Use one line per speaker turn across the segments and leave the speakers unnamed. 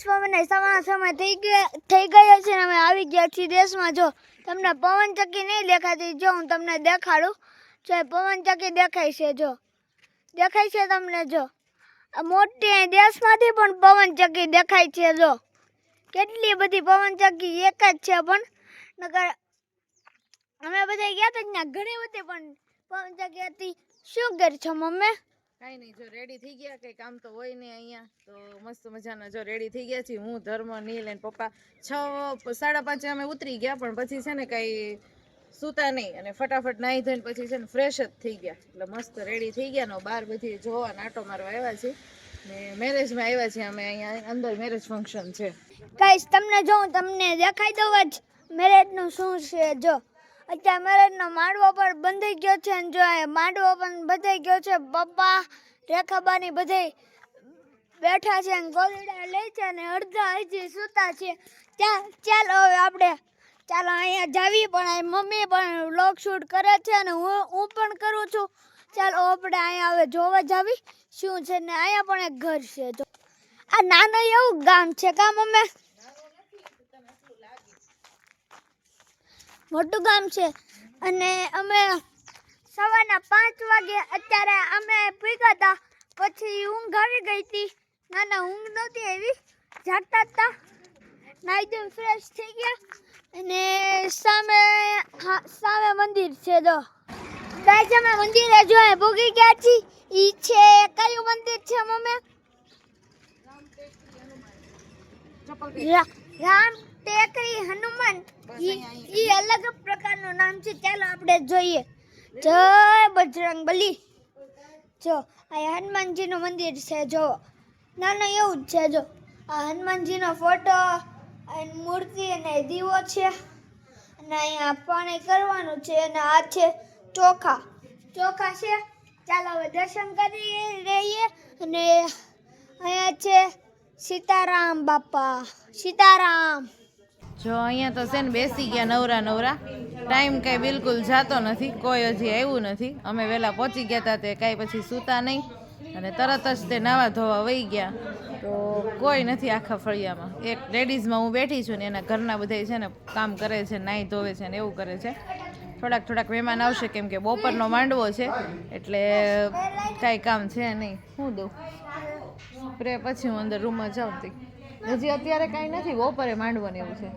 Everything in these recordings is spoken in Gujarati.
જય સમાન સમય થઈ ગયા થઈ ગયો છે ને અમે આવી ગયા છીએ દેશમાં. જો તમને પવન ચક્કી નહીં દેખાતી, જો હું તમને દેખાડું. જો એ પવન ચક્કી દેખાય છે, જો. દેખાય છે તમને, જો. આ મોટી દેશમાંથી પણ પવન ચક્કી દેખાય છે, જો. કેટલી બધી પવન ચક્કી એક જ છે પણ. નગર અમે બધા ગયા હતા ઘણી બધી પણ પવન ચક્કી હતી. શું કર છો, મમ્મી?
કાંઈ નહીં, જો રેડી થઈ ગયા, કઈ કામ તો હોય નહીં અહીંયા, તો મસ્ત મજાના જો રેડી થઈ ગયા છીએ. હું, ધર્મ, નીલ અને પપ્પા છ, સાડા પાંચે અમે ઉતરી ગયા, પણ પછી છે ને કાંઈ સૂતા નહીં અને ફટાફટ નાહી ધોઈને પછી છે ને ફ્રેશ જ થઈ ગયા. એટલે મસ્ત રેડી થઈ ગયા ને બહાર બધી જોવા નાટો મારવા આવ્યા છીએ. ને મેરેજમાં આવ્યા છીએ અમે અહીંયા, અંદર મેરેજ ફંક્શન છે.
ગાઈસ, તમને જો તમને દેખાઈ દઉં જ મેરેજનું શું છે, જો. અત્યારે મેરેજનો માંડવો પણ બંધાઈ ગયો છે અને જો માંડવો પણ બંધાઈ ગયો છે, પપ્પા, રેખાબાની બધે બેઠા છે અને ગોલીડા લે છે અને અડધા હજી સૂતા છે. ત્યાં ચાલો હવે આપણે, ચાલો અહીંયા જાવી પણ મમ્મી પણ વ્લોગ શૂટ કરે છે અને હું હું પણ કરું છું. ચાલો આપણે અહીંયા હવે જોવા જાવી શું છે ને અહીંયા પણ એક ઘર છે. જો, આ નાનું એવું ગામ છે કામ મમ્મી? મોટું ગામ છે. અને અમે સવારના પાંચ વાગે અત્યારે અમે પીગા હતા. પછી ઊંઘ આવી ગઈ હતી. ના ના ઊંઘ નહોતી આવી. જાગતા હતા. નાઈ ધોઈને ફ્રેશ થઈ ગયા. અને સામે સામે મંદિર છે જો. ગાઈસ અમે મંદિરે જો ભોગી ગયા છીએ. ઈ છે કયું મંદિર છે મમ્મી? રામ ટેકરી હનુમાન ઈ ઈ અલગ પ્રકારનું નામ છે. ચાલો આપણે જોઈએ. જય બજરંગ બલી. જો આ હનુમાનજીનું મંદિર છે જો. નાનું એવું જ છે જો. આ હનુમાનજીનો ફોટો અને મૂર્તિ અને દીવો છે. અને અહીંયા પાણી કરવાનું છે અને આ છે ચોખા. ચોખા છે. ચાલો હવે દર્શન કરી રહીએ અને અહીંયા છે સીતારામ બાપા. સીતારામ.
જો અહીંયા તો છે ને બેસી ગયા નવરા નવરા. ટાઈમ કાંઈ બિલકુલ જાતો નથી, કોઈ હજી આવ્યું નથી. અમે વહેલા પહોંચી ગયા હતા તે કાંઈ પછી સૂતા નહીં. અને તરત જ તે નાવા ધોવા વહી ગયા. તો કોઈ નથી આખા ફળિયામાં. એક લેડીઝમાં હું બેઠી છું ને એના ઘરના બધા છે ને કામ કરે છે, નાહી ધોવે છે ને એવું કરે છે. થોડાક થોડાક મહેમાન આવશે, કેમ કે બપોરનો માંડવો છે, એટલે કાંઈ કામ છે નહીં. હું દઉં. સ્પ્રે પછી હું અંદર રૂમમાં જાઉં તી. હજી અત્યારે કાંઈ નથી, બપોરે માંડવો ને એવું છે.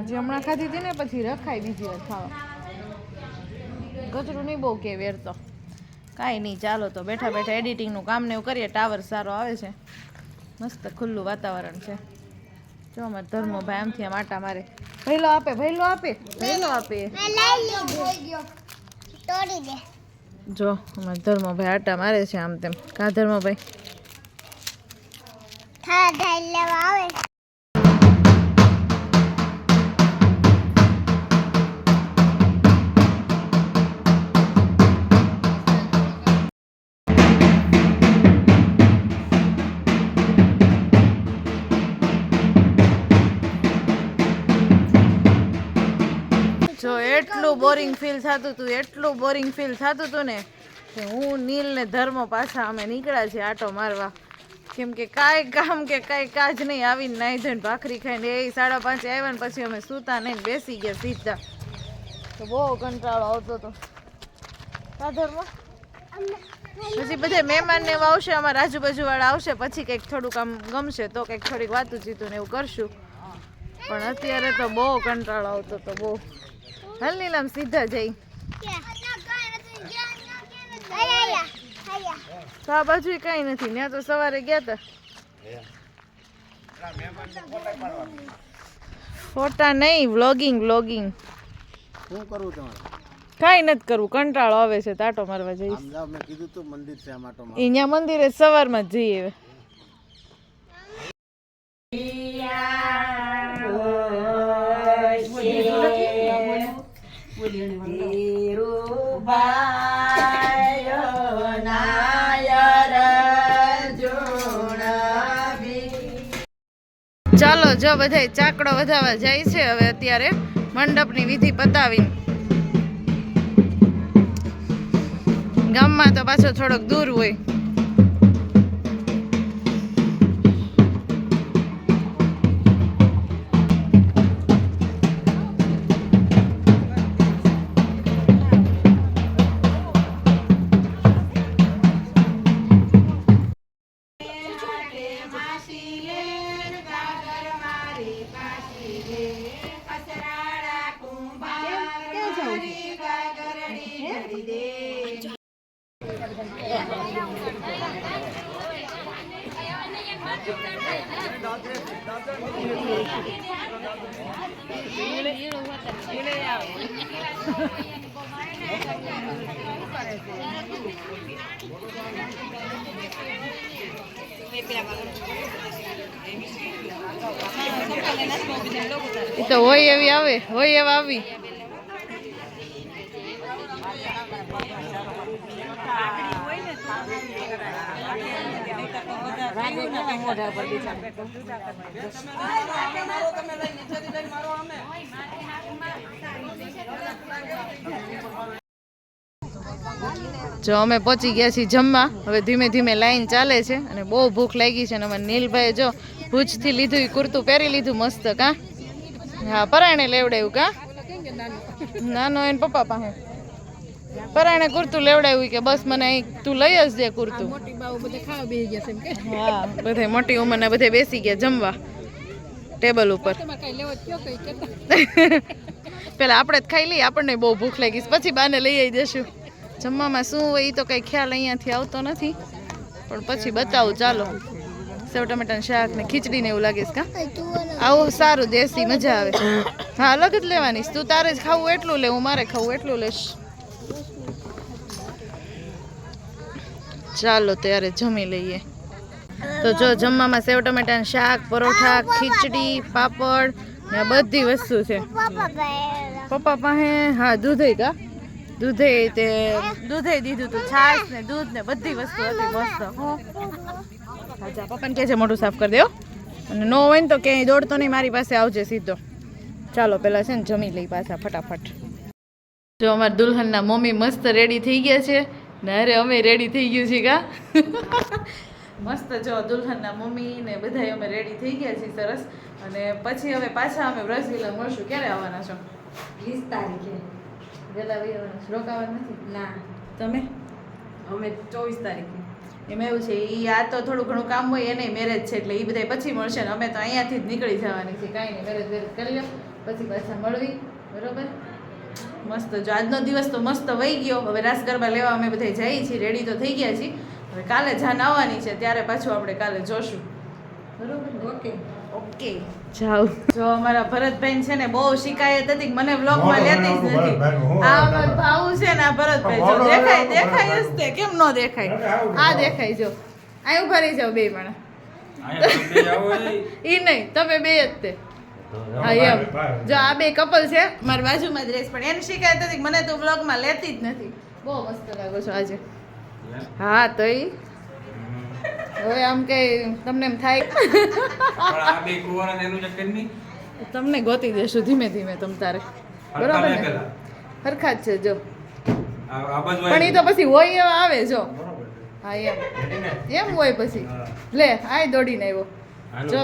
હજી હમણાં ખાધી હતી ને, પછી રખાય બીજી વાર ખાવા. કચરું નહીં બહુ કે વેર તો. કાંઈ નહીં, ચાલો તો બેઠા બેઠા એડિટિંગનું કામ ને એવું કરીએ, ટાવર સારો આવે છે. મસ્ત ખુલ્લું વાતાવરણ છે. જો અમારે ધર્મોભાઈ આમથી આમ આટા મારે. ભૈલો આપે ભૈલો આપે ભૈલો આપે. જો અમારે ધર્મોભાઈ આટા મારે છે આમ તેમ. કા ધર્મોભાઈ
થા
એટલું બોરિંગ ફીલ થતું હતું એટલું બોરિંગ ફીલ થતું હતું ને કે હું નીલ ને ધર્મ પાછા અમે નીકળ્યા છીએ આટો મારવા. કેમ કે કાંઈ કામ કે કાંઈ કાજ નહીં, આવીને નાઈ ધોઈને ભાખરી ખાઈને એ સાડા પાંચે આવ્યા ને પછી અમે સૂતા નહીં બેસી ગયા સીધા. તો બહુ કંટાળો આવતો હતો. કા ધર્મ? પછી બધા મહેમાન ને આવશે, અમારા આજુબાજુ વાળા આવશે, પછી કંઈક થોડુંક આમ ગમશે તો કંઈક થોડીક વાતું ચીતું ને એવું કરશું. પણ અત્યારે તો બહુ કંટાળો આવતો તો બહુ. હાલ નીલમ સીધા જઈ. તો આ બાજુ કઈ નથી ત્યાં તો સવારે ગયા હતા ફોટા નહીં વ્લોગિંગ વ્લોગિંગ
શું કરવું તમારે?
કાંઈ નથી કરવું કંટાળો આવે છે તાટો મારવા જઈ
આમ મેં કીધું તો મંદિર છે આમ આટો
અહીંયા મંદિરે સવારમાં જ જઈએ જો બધાય ચાકડો વધારવા જાય છે, હવે અત્યારે મંડપની વિધિ પતાવી ગામમાં તો પાછો થોડોક દૂર હોય. એ તો હોય એવી આવે હોય એવા આવી જો અમે પહોંચી ગયા છીએ જમવા. હવે ધીમે ધીમે લાઈન ચાલે છે અને બહુ ભૂખ લાગી છે અને અમે નીલભાઈ જો ભૂજથી લીધું એ કુર્તું પહેરી લીધું મસ્ત, કા? હા પરાણે લેવડાયું, કા? નાનો એને પપ્પા પાસે. પરાણે કુર્તું લેવડાવ્યું કે બસ મને અહીં તું લઈ જ દે કુર્તું. હા બધે મોટી ઉંમરના બધે બેસી ગયા જમવા ટેબલ ઉપર. પેલા આપણે જ ખાઈ લઈએ આપણને બહુ ભૂખ લાગી પછી બાને લઈ આવી જશું. જમવામાં શું હોય એ તો કઈ ખ્યાલ અહીંયાથી આવતો નથી. પણ પછી બતાવું ચાલો. સેવ ટમેટાનું શાક ને ખીચડી ને એવું લાગે છે કા? આવું સારું દેશી મજા આવે. હા અલગ જ લેવાની તું તારે જ ખાવું એટલું લે હું મારે ખાવું એટલું લઈશ ચાલો ત્યારે જમી લઈએ. તો જો જમવામાં સેવ ટમેટાનું શાક, પરોઠા, ખીચડી, પાપડ ને બધી વસ્તુ છે. પપ્પા પાસે, હા, દૂધે કા? દૂધે તે દૂધે દીધું તું, છાશ ને દૂધ ને બધી વસ્તુ હતી, મસ્ત અચ્છા પપ્પાને કહે છે મોઢું સાફ કરી દેવો અને નો હોય ને તો ક્યાંય દોડતો નહીં, મારી પાસે આવજે સીધો. ચાલો, પેલા છે ને જમી લઈ પાછા, ફટાફટ. જો અમારા દુલ્હનના મમ્મી મસ્ત રેડી થઈ ગયા છે. ને અરે અમે રેડી થઈ ગયું છે કા? મસ્ત જો દુલ્હનના મમ્મી ને બધા અમે રેડી થઈ ગયા છીએ સરસ. અને પછી હવે પાછા અમે બ્રાઝિલ મળશું. ક્યારે આવવાના છો?
વીસ તારીખે.
આવી આવવાના છો? રોકાવાના નથી?
ના.
તમે?
અમે ચોવીસ તારીખે.
એમાં એવું છે એ આ તો થોડું ઘણું કામ હોય એને મેરેજ છે એટલે એ બધા પછી મળશે ને અમે તો અહીંયાથી જ નીકળી જવાની છે. કાંઈ નહીં મેરેજ વેરેજ કરી લો. પછી પાછા મળવી. બરોબર? મસ્ત જો આજનો દિવસ તો મસ્ત વહી ગયો. હવે રાસ ગરબા લેવા અમે બધા જઈએ છીએ રેડી તો થઈ ગયા છીએ. હવે કાલે જાન આવવાની છે ત્યારે પાછું આપણે કાલે જોશું. બરોબર
ઓકે.
ઓકે. જાઓ. જો અમારા ભરતભાઈ છે ને બહુ શિકાયત હતી કે મને વ્લોગમાં લેતી જ નથી. આ ભાવ છે ને આ ભરતભાઈ. જો દેખાય દેખાય જ તે કેમ ન દેખાય? આ દેખાય. જો. આ ઊભા રહી જાવ બે માણા ઈ નહીં તમે બે જ તે. જો આ બે કપલ છે મારી બાજુમાં જ રહેશ પણ એની શિકાયત હતી મને તો વ્લોગમાં લેતી જ નથી. બહુ મસ્ત લાગો છો આજે. હા તો એ હવે આમ કે તમને એમ થાય.
પણ આ બે કુંવારા ને એનું ચક્કર નહીં?
તમને ગોતી દેશું ધીમે ધીમે તમ તારે. બરાબર ને. હરખા જ છે જો.
આ આ બાજુ
પણ એ તો પછી હોય એવા આવે જો. હા એમ. એમ હોય પછી. લે આય દોડીને આવ્યો. જો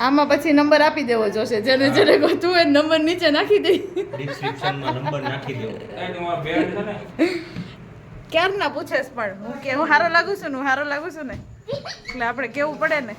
આમાં પછી નંબર આપી દેવો જોશે. જેને જેને ગોતું હોય નંબર નીચે નાખી
ડિસ્ક્રિપ્શનમાં નંબર દેવો.
ને
ક્યારના પૂછેશ પણ? હું કે હું હારો લાગુ છું ને હું હારો લાગુ છું ને. એટલે આપણે કેવું પડે ને?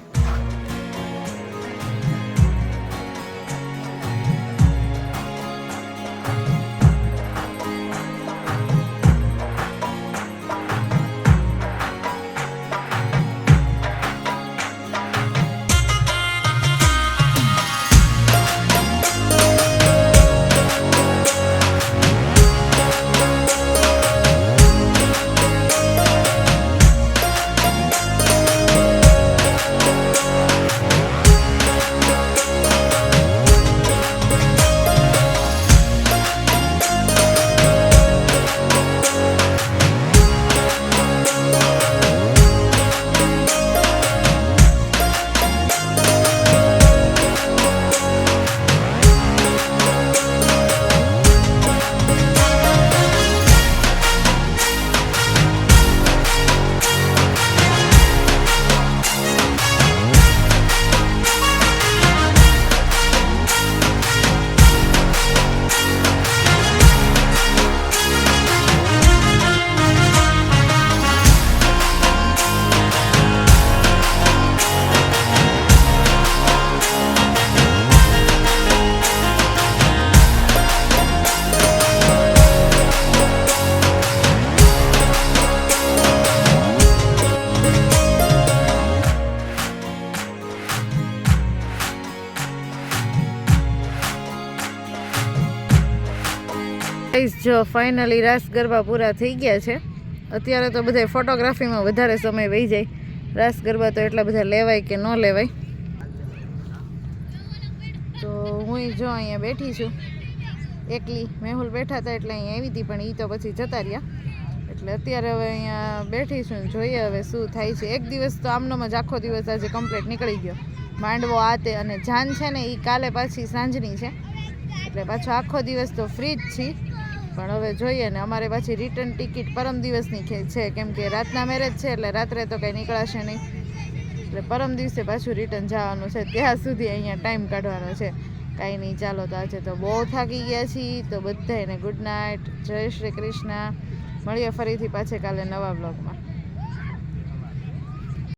ગાઈસ જો ફાઇનલી રાસ ગરબા પૂરા થઈ ગયા છે, અત્યારે તો બધા ફોટોગ્રાફીમાં વધારે સમય વહી જાય. રાસ ગરબા તો એટલા બધા લેવાય કે ન લેવાય. તો હું જો અહીંયા બેઠી છું. એકલી મેહુલ બેઠા હતા એટલે અહીંયા આવી હતી, પણ એ તો પછી જતા રહ્યા. એટલે અત્યારે હવે અહીંયા બેઠી છું, જોઈએ હવે શું થાય છે. એક દિવસ તો આમનોમ જ આખો દિવસ આજે કમ્પ્લીટ નીકળી ગયો. માંડવો આ તે અને જાન છે ને એ કાલે પાછી સાંજની છે. એટલે પાછો આખો દિવસ તો ફ્રી જ છીએ. પણ હવે જોઈએ ને, અમારે પાછી રિટર્ન ટિકિટ પરમ દિવસની છે. કેમ કે રાતના મેરેજ છે એટલે રાત્રે તો કંઈ નીકળાશે નહીં. એટલે પરમ દિવસે પાછું રિટર્ન જવાનું છે. ત્યાં સુધી અહીંયા ટાઈમ કાઢવાનો છે. કાંઈ નહીં, ચાલો તો આજે તો બહુ થાકી ગયા છીએ. તો બધાને ગુડ નાઇટ જય શ્રી કૃષ્ણ. મળીએ ફરીથી પાછે કાલે નવા બ્લોગમાં